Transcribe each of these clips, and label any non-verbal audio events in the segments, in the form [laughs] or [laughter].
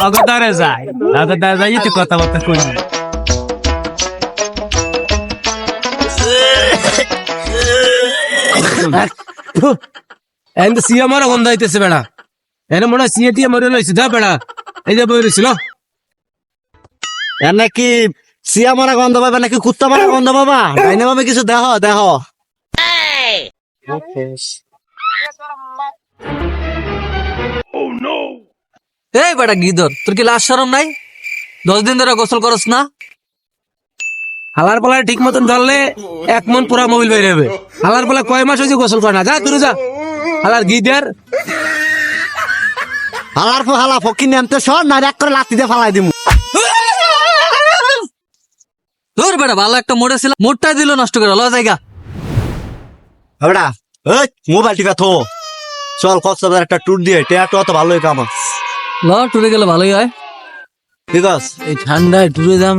অগতারে যায় অগতারে যাই তো কথাবার্তা কই এন্ড সিয়া মারা গন্ধ হইতেছে বেড়া এনে মনে হয় সিয়া টিয়া মরে লইছে দা বেড়া এই যে বই রইছিল এর নাকি সিয়া মারা গন্ধ পাবে নাকি কুত্তা মারা গন্ধ পাবা ডাইনে পাবে কিছু দেহ দেহ এই বেটা গিদর তোর কি লাশ শরম নাই? দশ দিন ধরে গোসল করস না? হালার পালায় ঠিক মতন ধরলে এক মন পুরা মোবিল বের হবে। হালার পালা কয় মাস হয়েছে গোসল করে না? যা দূরে যা। হালার গিদার। হালার পর হালা ফকির নামতে সর না এক করে লাত্তি দিয়ে ফালাই দিমু। তোর বেটা ভালো একটা মোড়ে ছিল। মোড়টা দিল নষ্ট করে ল জায়গা। বেটা এই মোবাইল টিপা থো। চল কক্সবাজার একটা ট্যুর দিয়ে টেয়াটো অত ভালোই কাম ল টুরে গেলে ভালোই হয়। ঠিক আছে। এই ঠান্ডায় টুরে যাম।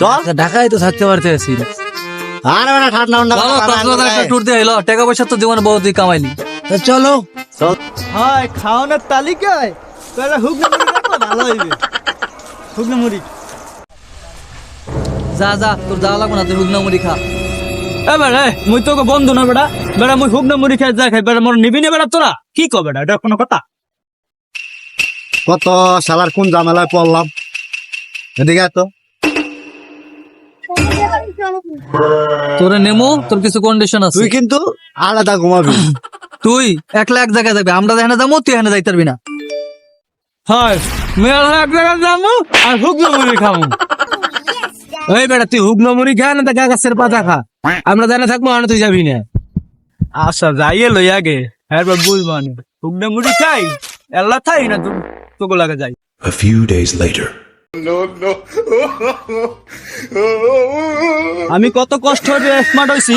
চল। ঢাকায় তো থাকতে পারতে আছি। না। আরে বেটা ঠান্ডা ঠান্ডা একটা ট্যুর দিয়ে এলো। টাকা পয়সা তো জীবনে বহুত কামাইলি তা চলো। চল। হয় খাওয়ানোর তালিকায়? তাহলে হুগনা মুড়ি ভালো হইবে। হুগনা মুড়ি। যা যা তোর যাওয়া লাগবে না তুই হুগনা মুড়ি খা। এ বেড়া মুই তোকে বন্ধু না বেড়া। বেড়া মুই হুগনা মুড়ি খাই যা খাই বেড়া মোর নিবি না বেড়া তোরা। কি কো বেড়া এটা কোনো কথা? কত শালার কোন ঝামেলায় পড়লাম? এদিকে তো। তোরে নেমো তোর কিছু কন্ডিশন আছে। তুই কিন্তু আলাদা ঘুমাবি। [laughs] তুই একলা এক জায়গায় যাবি আমরা যেখানে যাব তুই এখানে যাইতে পারবি না। হয় এক জায়গায় যাব আর মুড়ি খাব। ওই বেটা তুই হুগনো মুড়ি খা না তা গাছের পাতা খা। আমরা জানা থাকব আর তুই যাবি না। আচ্ছা যাইয়ে লই আগে এরপর বুঝবানি হুগনা মুড়ি খাই এল্লা থাই না তো তোকে লাগে যাই। A few days later. আমি কত কষ্ট হয়ে স্মার্ট হয়েছি।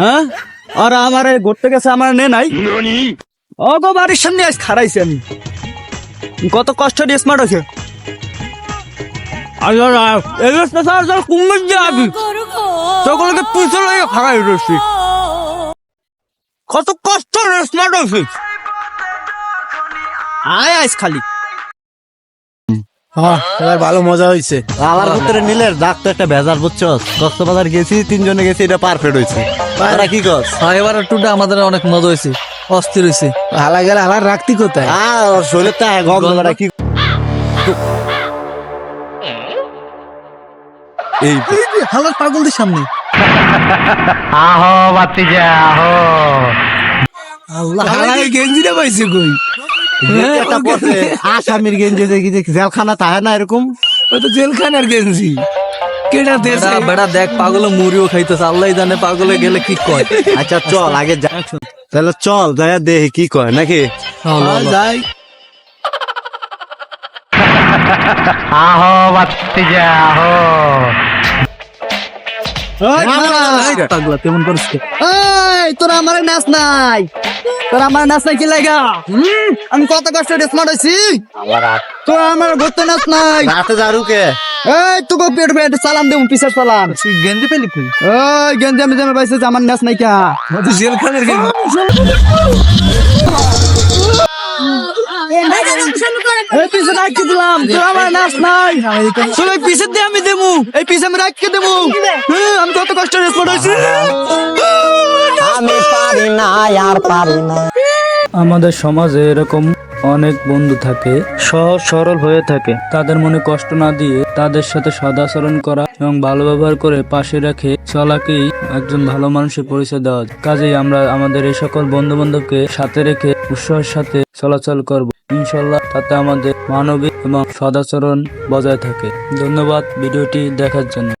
হ্যাঁ? আর আমার এই ঘুরতে গেছে আমার নে নাই। অগো বাড়ির সামনে আজ খারাইছি আমি। কত কষ্ট দিয়ে স্মার্ট হয়েছে। কত কষ্ট স্মার্ট হয়েছে। আয় আইস খালি। হ্যাঁ এবার ভালো মজা হয়েছে আলার ভিতরে নিলে ডাক তো একটা ভেজাল বুঝছ কক্সবাজার গেছি তিনজনে গেছি এটা পারফেক্ট হয়েছে তারা কি কর হ্যাঁ এবার ট্যুরটা আমাদের অনেক মজা হয়েছে অস্থির হয়েছে হালা গেলে হালার রাখতি কোথায়? আর শরীরে তো গন্ধটা কি এই হালার পাগলদের সামনে। আল্লাহ হালার গেঞ্জিটা পাইছে কই? আসামির গেঞ্জি দেখি যে জেলখানা তাহে না এরকম? ওই তো জেলখানার গেঞ্জি। কেটা দেশে বেটা দেখ পাগলে মুড়িও খাইতেছে আল্লাহ জানে পাগলে গেলে কি কয়। আচ্ছা চল আগে যা। তাহলে চল যাই দেখি কি কয় নাকি? চল, চল। যাই। পাগলা কেমন করিস? এই তোরা আমার নাচ নাই। তোরা আমার নাচ নাই কি লাগা? হুম, আমি কত কষ্ট স্মার্ট তোরা আমার ঘুরতে নাচ নাই। রাতে জারুকে এই তোকে পেট পেট সালাম দেবো পিসের সালাম। গেঞ্জি পেলি তুই ওই গেঞ্জি আমি জামে পাইছে আমার নাচ নাই কা। জেলখানার গেঞ্জি। এই পিছে রাখকে দিলাম তোরা আমার নাচ নাই। চলো পিছে দিয়ে আমি দেবো। এই পিছে আমি রাখকে দেবো। হ্যাঁ, আমি কত কষ্ট হয়েছি। আমি পারি না আর পারি না। আমাদের সমাজে এরকম অনেক বন্ধু থাকে, সহজ সরল হয়ে থাকে। তাদের মনে কষ্ট না দিয়ে তাদের সাথে সদাচরণ করা এবং ভালো ব্যবহার করে পাশে রেখে চলাকেই একজন ভালো মানুষের পরিচয় দেওয়া কাজেই আমরা আমাদের এই সকল বন্ধু বান্ধবকে সাথে রেখে উৎসাহের সাথে চলাচল করব। ইনশাল্লাহ তাতে আমাদের মানবিক এবং সদাচরণ বজায় থাকে। ধন্যবাদ ভিডিওটি দেখার জন্য।